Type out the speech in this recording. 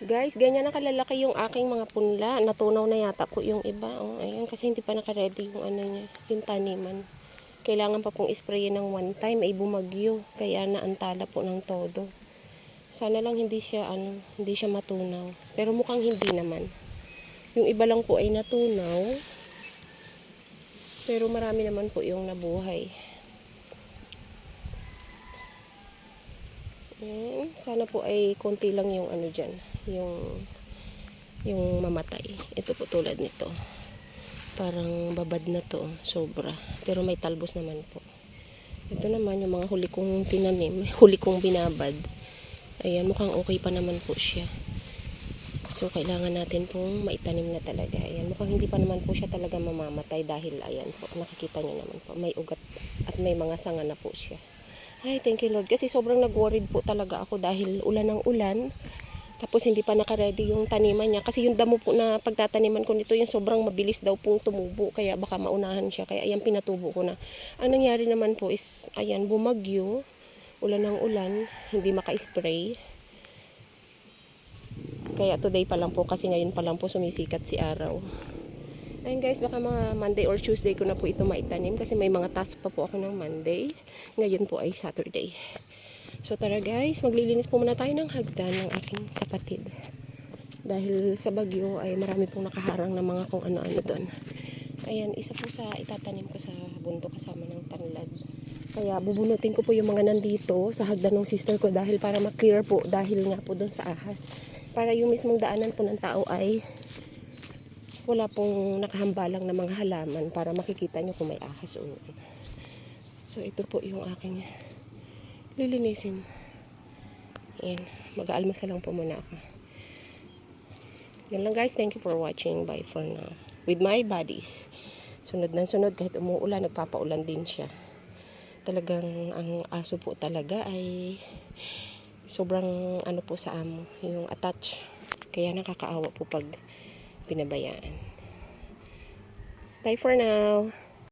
Guys, ganyan na kalalaki yung aking mga punla. Natunaw na yata po yung iba. Oh, ayun, kasi hindi pa naka-ready yung ano niya, yung taniman. Kailangan pa pong isprayin ng one time, ay bumagyo. Kaya naantala po ng todo. Sana lang hindi siya, ano, hindi siya matunaw. Pero mukhang hindi naman. Yung iba lang po ay natunaw. Pero marami naman po yung nabuhay. Ayan, sana po ay konti lang yung ano dyan, yung yung mamatay. Ito po tulad nito. Parang babad na to, sobra. Pero may talbos naman po. Ito naman yung mga huli kong tinanim, huli kong binabad. Ayan, mukhang okay pa naman po siya. So, kailangan natin pong maitanim na talaga. Ayan, mukhang hindi pa naman po siya talaga mamamatay dahil, ayan po, nakikita niyo naman po, may ugat at may mga sanga na po siya. Ay, thank you Lord. Kasi sobrang nag-worried po talaga ako dahil ulan ng ulan. Tapos hindi pa naka-ready yung taniman niya. Kasi yung damo po na pagtataniman ko nito, yung sobrang mabilis daw pong tumubo. Kaya baka maunahan siya. Kaya ayan, pinatubo ko na. Ang nangyari naman po is, ayan, bumagyo. Ulan ng ulan. Hindi maka-spray. Kaya today pa lang po, kasi ngayon pa lang po sumisikat si araw. Ayun guys, baka mga Monday or Tuesday ko na po ito maitanim kasi may mga task pa po ako ng Monday. Ngayon po ay Saturday. So tara guys, maglilinis po muna tayo ng hagdan ng aking kapatid. Dahil sa bagyo ay marami pong nakaharang na mga kung ano-ano doon. Ayan, isa po sa itatanim ko sa bundok kasama ng tanlad. Kaya bubunutin ko po yung mga nandito sa hagdan ng sister ko dahil para ma-clear po dahil nga po doon sa ahas. Para yung mismong daanan po ng tao ay wala pong nakahambalang na mga halaman para makikita nyo kung may ahas o. So ito po yung aking lilinisin. Ayan, mag-aalmasal lang po muna ako. Yan lang guys, thank you for watching. Bye for now. With my buddies. Sunod na sunod, kahit umuulan, nagpapaulan din siya. Talagang ang aso po talaga ay sobrang ano po sa amo, yung attach. Kaya nakakaawa po pag pinabayaan. Bye for now.